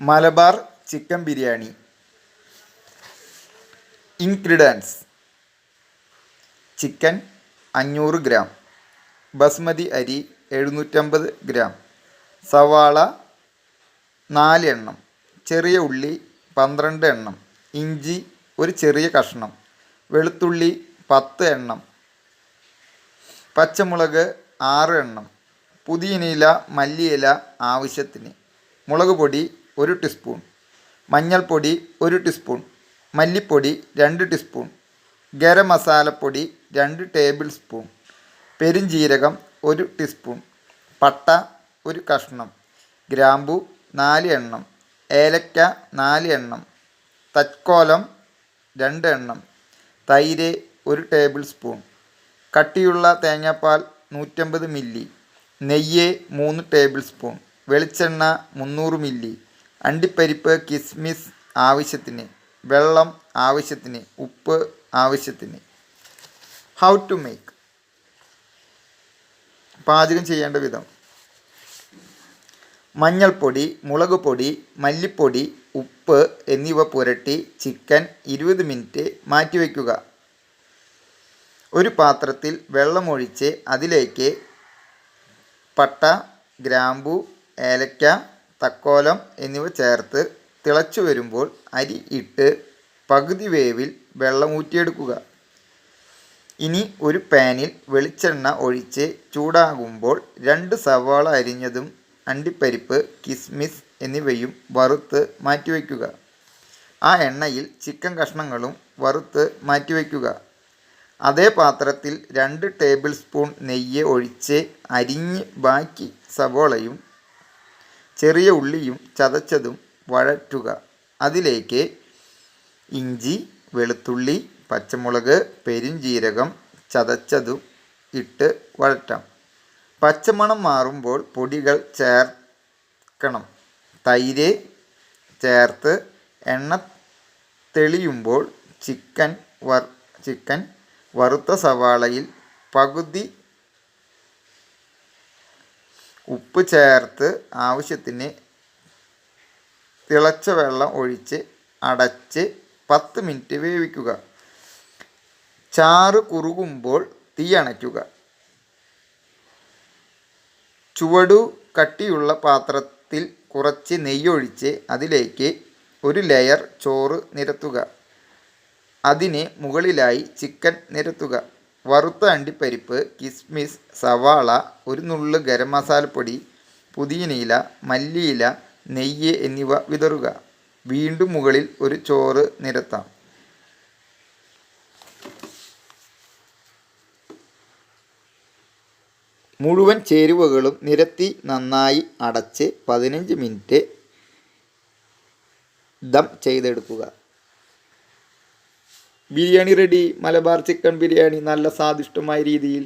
Malabar chicken biryani. Ingredients. Chicken അഞ്ഞൂറ് gram. Basmati അരി എഴുന്നൂറ്റമ്പത് ഗ്രാം. സവാള നാല് എണ്ണം ചെറിയ ഉള്ളി പന്ത്രണ്ട് എണ്ണം. ഇഞ്ചി ഒരു ചെറിയ കഷ്ണം. വെളുത്തുള്ളി പത്ത് എണ്ണം. പച്ചമുളക് ആറ് എണ്ണം. പുതിയനയില മല്ലിയില ആവശ്യത്തിന്. മുളക് പൊടി ഒരു ടീസ്പൂൺ. മഞ്ഞൾപ്പൊടി ഒരു ടീസ്പൂൺ. മല്ലിപ്പൊടി രണ്ട് ടീസ്പൂൺ. ഗരം മസാലപ്പൊടി രണ്ട് ടേബിൾ സ്പൂൺ. പെരുംജീരകം ഒരു ടീസ്പൂൺ. പട്ട ഒരു കഷ്ണം. ഗ്രാമ്പു നാല് എണ്ണം. ഏലക്ക നാല് എണ്ണം. തക്കോലം രണ്ട് എണ്ണം. തൈര് ഒരു ടേബിൾ സ്പൂൺ. കട്ടിയുള്ള തേങ്ങാപ്പാൽ നൂറ്റമ്പത് മില്ലി. നെയ്യ് മൂന്ന് ടേബിൾ സ്പൂൺ. വെളിച്ചെണ്ണ മുന്നൂറ് മില്ലി. അണ്ടിപ്പരിപ്പ് കിസ്മിസ് ആവശ്യത്തിന് വെള്ളം ആവശ്യത്തിന് ഉപ്പ് ആവശ്യത്തിന്. ഹൗ ടു മേക്ക് പാചകം ചെയ്യേണ്ട വിധം. മഞ്ഞൾപ്പൊടി മുളക് പൊടി മല്ലിപ്പൊടി ഉപ്പ് എന്നിവ പുരട്ടി ചിക്കൻ ഇരുപത് മിനിറ്റ് മാറ്റിവെക്കുക. ഒരു പാത്രത്തിൽ വെള്ളമൊഴിച്ച് അതിലേക്ക് പട്ട ഗ്രാമ്പു ഏലക്ക തക്കോലം എന്നിവ ചേർത്ത് തിളച്ചു വരുമ്പോൾ അരി ഇട്ട് പകുതി വേവിൽ വെള്ളം ഊറ്റിയെടുക്കുക. ഇനി ഒരു പാനിൽ വെളിച്ചെണ്ണ ഒഴിച്ച് ചൂടാകുമ്പോൾ രണ്ട് സവാള അരിഞ്ഞതും അണ്ടിപ്പരിപ്പ് കിസ്മിസ് എന്നിവയും വറുത്ത് മാറ്റിവെക്കുക. ആ എണ്ണയിൽ ചിക്കൻ കഷ്ണങ്ങളും വറുത്ത് മാറ്റിവെക്കുക. അതേ പാത്രത്തിൽ രണ്ട് ടേബിൾ സ്പൂൺ നെയ്യ് ഒഴിച്ച് അരിഞ്ഞ് ബാക്കി സവോളയും ചെറിയ ഉള്ളിയും ചതച്ചതും വഴറ്റുക. അതിലേക്ക് ഇഞ്ചി വെളുത്തുള്ളി പച്ചമുളക് പെരുംജീരകം ചതച്ചതും ഇട്ട് വഴറ്റാം. പച്ചമണം മാറുമ്പോൾ പൊടികൾ ചേർക്കണം. തൈര് ചേർത്ത് എണ്ണ തെളിയുമ്പോൾ ചിക്കൻ വർ ചിക്കൻ വറുത്ത സവാളയിൽ പകുതി ഉപ്പ് ചേർത്ത് ആവശ്യത്തിന് തിളച്ച വെള്ളം ഒഴിച്ച് അടച്ച് പത്ത് മിനിറ്റ് വേവിക്കുക. ചാറ് കുറുകുമ്പോൾ തീ അണയ്ക്കുക. ചുവടു കട്ടിയുള്ള പാത്രത്തിൽ കുറച്ച് നെയ്യൊഴിച്ച് അതിലേക്ക് ഒരു ലെയർ ചോറ് നിരത്തുക. അതിന് മുകളിലായി ചിക്കൻ നിരത്തുക. വറുത്ത അണ്ടിപ്പരിപ്പ് കിസ്മിസ് സവാള ഒരു നുള്ള് ഗരം മസാലപ്പൊടി പുതിയനയില മല്ലിയില നെയ്യ് എന്നിവ വിതറുക. വീണ്ടും മുകളിൽ ഒരു ചോറ് നിരത്താം. മുഴുവൻ ചേരുവകളും നിരത്തി നന്നായി അടച്ച് പതിനഞ്ച് മിനിറ്റ് ദം ചെയ്തെടുക്കുക. ബിരിയാണി റെഡി മലബാർ ചിക്കൻ ബിരിയാണി നല്ല സ്വാദിഷ്ടമായ രീതിയിൽ.